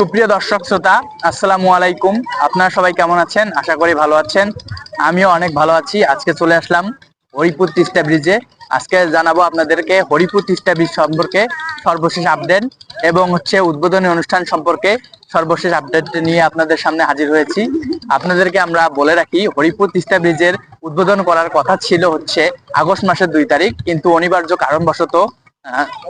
সুপ্রিয় দর্শক শ্রোতা, আসসালামু আলাইকুম। আপনারা সবাই কেমন আছেন? আশা করি ভালো আছেন। আমিও অনেক ভালো আছি। আজকে চলে আসলাম হরিপুর তিস্তা ব্রিজে। আজকে জানাব আপনাদেরকে হরিপুর তিস্তা ব্রিজ সম্পর্কে সর্বশেষ আপডেট এবং হচ্ছে উদ্বোধনী অনুষ্ঠান সম্পর্কে সর্বশেষ আপডেট নিয়ে আপনাদের সামনে হাজির হয়েছি। আপনাদেরকে আমরা বলে রাখি, হরিপুর তিস্তা ব্রিজের উদ্বোধন করার কথা ছিল হচ্ছে আগস্ট মাসের দুই তারিখ, কিন্তু অনিবার্য কারণবশত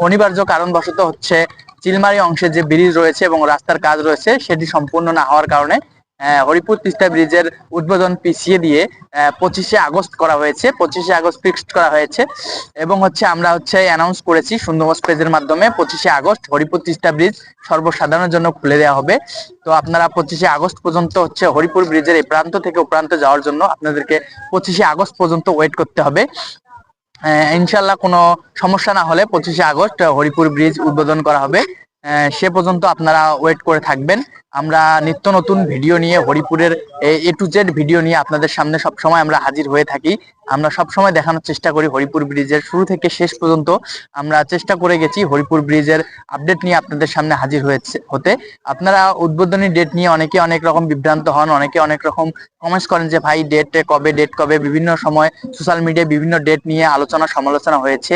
অনিবার্য কারণবশত হচ্ছে চিলমারি অংশে যে ব্রিজ রয়েছে এবং রাস্তার কাজ রয়েছে, সেটি সম্পূর্ণ না হওয়ার কারণে হরিপুর তিস্তা ব্রিজের উদ্বোধন পিছিয়ে দিয়ে পঁচিশে আগস্ট করা হয়েছে, পঁচিশে আগস্ট ফিক্সড করা হয়েছে। এবং হচ্ছে আমরা হচ্ছে অ্যানাউন্স করেছি সুন্দরবন পেজের মাধ্যমে, পঁচিশে আগস্ট হরিপুর তিস্তা ব্রিজ সর্বসাধারণের জন্য খুলে দেওয়া হবে। তো আপনারা পঁচিশে আগস্ট পর্যন্ত হচ্ছে হরিপুর ব্রিজের এই প্রান্ত থেকে ও প্রান্তে যাওয়ার জন্য আপনাদেরকে পঁচিশে আগস্ট পর্যন্ত ওয়েট করতে হবে। ইনশাল্লাহ কোনো সমস্যা না হলে পঁচিশে আগস্ট হরিপুর ব্রিজ উদ্বোধন করা হবে। সে পর্যন্ত আপনারা ওয়েট করে থাকবেন। আমরা নিত্য নতুন ভিডিও নিয়ে হরিপুরের এ টু জেড ভিডিও নিয়ে আপনাদের সামনে সব সময় আমরা হাজির হয়ে থাকি। আমরা সব সময় দেখানোর চেষ্টা করি হরিপুর ব্রিজের শুরু থেকে শেষ পর্যন্ত। আমরা চেষ্টা করে গেছি হরিপুর ব্রিজের আপডেট নিয়ে আপনাদের সামনে হাজির হয়েছে, হতে। আপনারা উদ্বোধনী ডেট নিয়ে অনেকে অনেক রকম বিভ্রান্ত হন, অনেকে অনেক রকম কমেন্টস করেন যে, ভাই ডেট কবে ডেট কবে? বিভিন্ন সময় সোশ্যাল মিডিয়ায় বিভিন্ন ডেট নিয়ে আলোচনা, সমালোচনা হয়েছে।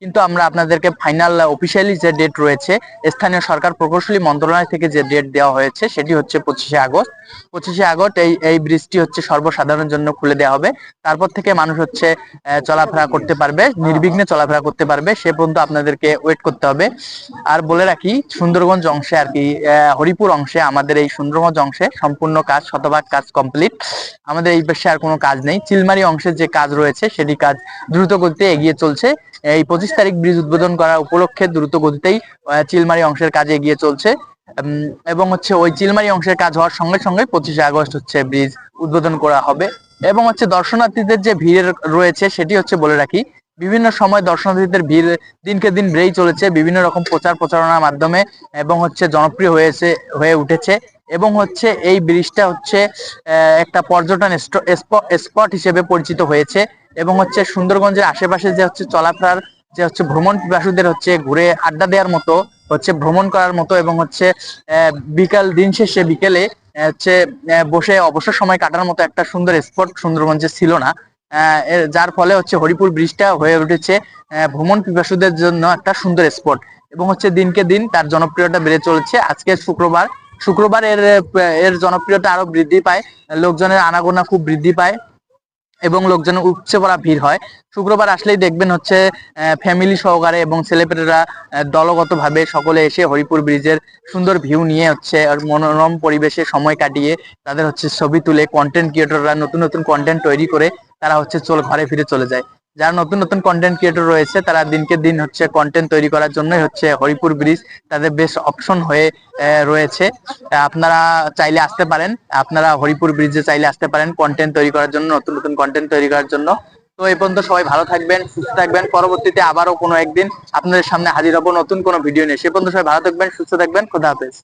কিন্তু আমরা আপনাদেরকে ফাইনাল অফিসিয়ালি যে ডেট রয়েছে, স্থানীয় সরকার প্রকৌশলী মন্ত্রণালয় থেকে যে ডেট দেওয়া হয়েছে সেটি হচ্ছে পঁচিশে আগস্ট। পঁচিশে আগস্ট এই এই ব্রিজটি হচ্ছে সর্বসাধারণের জন্য খুলে দেওয়া হবে। তারপর থেকে মানুষ হচ্ছে চলাফেরা করতে পারবে, নির্বিঘ্নে চলাফেরা করতে পারবে, সে পর্যন্ত আপনাদেরকে ওয়েট করতে হবে। আর বলে রাখি, সুন্দরগঞ্জ অংশে আর কি হরিপুর অংশে আমাদের এই সুন্দরগঞ্জ অংশে সম্পূর্ণ কাজ, শতভাগ কাজ কমপ্লিট আমাদের এই পাশে আর কোনো কাজ নেই। চিলমারি অংশের যে কাজ রয়েছে, সেটি কাজ দ্রুত গতিতে এগিয়ে চলছে। এই পঁচিশ তারিখ ব্রিজ উদ্বোধন করা উপলক্ষে দ্রুত গতিতেই চিলমারি অংশের কাজ এগিয়ে চলছে। এবং হচ্ছে ওই চিলমারি অংশের কাজ হওয়ার সঙ্গে সঙ্গে পঁচিশে আগস্ট হচ্ছে ব্রিজ উদ্বোধন করা হবে। এবং হচ্ছে দর্শনার্থীদের যে ভিড় রয়েছে সেটি হচ্ছে বলে রাখি, বিভিন্ন সময় দর্শনার্থীদের ভিড় দিনকে দিন বেড়েই চলেছে, বিভিন্ন রকম প্রচার প্রচারণার মাধ্যমে এবং হচ্ছে জনপ্রিয় হয়েছে, হয়ে উঠেছে। এবং হচ্ছে এই ব্রিজটা হচ্ছে একটা পর্যটন স্পট হিসেবে পরিচিত হয়েছে। এবং হচ্ছে সুন্দরগঞ্জের আশেপাশে যে হচ্ছে চলাফেরার যে হচ্ছে ভ্রমণ পিপাসুদের হচ্ছে ঘুরে আড্ডা দেওয়ার মতো, হচ্ছে ভ্রমণ করার মতো এবং হচ্ছে বিকাল, দিন শেষে বিকেলে হচ্ছে বসে অবসর সময় কাটার মতো একটা সুন্দর স্পট সুন্দরগঞ্জে ছিল না যার ফলে হচ্ছে হরিপুর ব্রিজটা হয়ে উঠেছে ভ্রমণ পিপাসুদের জন্য একটা সুন্দর স্পট এবং হচ্ছে দিনকে দিন তার জনপ্রিয়তা বেড়ে চলেছে। আজকে শুক্রবার শুক্রবার এর এর জনপ্রিয়তা আরও বৃদ্ধি পায়, লোকজনের আনাগোনা খুব বৃদ্ধি পায়। এবং লোকজন উপচে পড়া ভিড় হয়। শুক্রবার আসলেই দেখবেন হচ্ছে ফ্যামিলি সহকারে এবং ছেলেপেলেরা দলগত ভাবে সকলে এসে হরিপুর ব্রিজের সুন্দর ভিউ নিয়ে হচ্ছে, আর মনোরম পরিবেশে সময় কাটিয়ে তাদের হচ্ছে ছবি তুলে কন্টেন্ট ক্রিয়েটররা নতুন নতুন কন্টেন্ট তৈরি করে তারা হচ্ছে চল, ঘরে ফিরে চলে যায়। যারা নতুন নতুন কন্টেন্ট ক্রিয়েটর রয়েছে, তারা দিনকে দিন হচ্ছে কন্টেন্ট তৈরি করার জন্যই হচ্ছে হরিপুর ব্রিজ তাদের বেশ অপশন হয়ে রয়েছে। আপনারা চাইলে আসতে পারেন। আপনারা হরিপুর ব্রিজে চাইলে আসতে পারেন কন্টেন্ট তৈরি করার জন্য, নতুন নতুন কন্টেন্ট তৈরি করার জন্য। তো এই পর্যন্ত সবাই ভালো থাকবেন, সুস্থ থাকবেন। পরবর্তীতে আবারও কোনো একদিন আপনাদের সামনে হাজির হব নতুন কোনো ভিডিও নিয়ে। সে পর্যন্ত সবাই ভালো থাকবেন, সুস্থ থাকবেন। খোদা হাফেজ।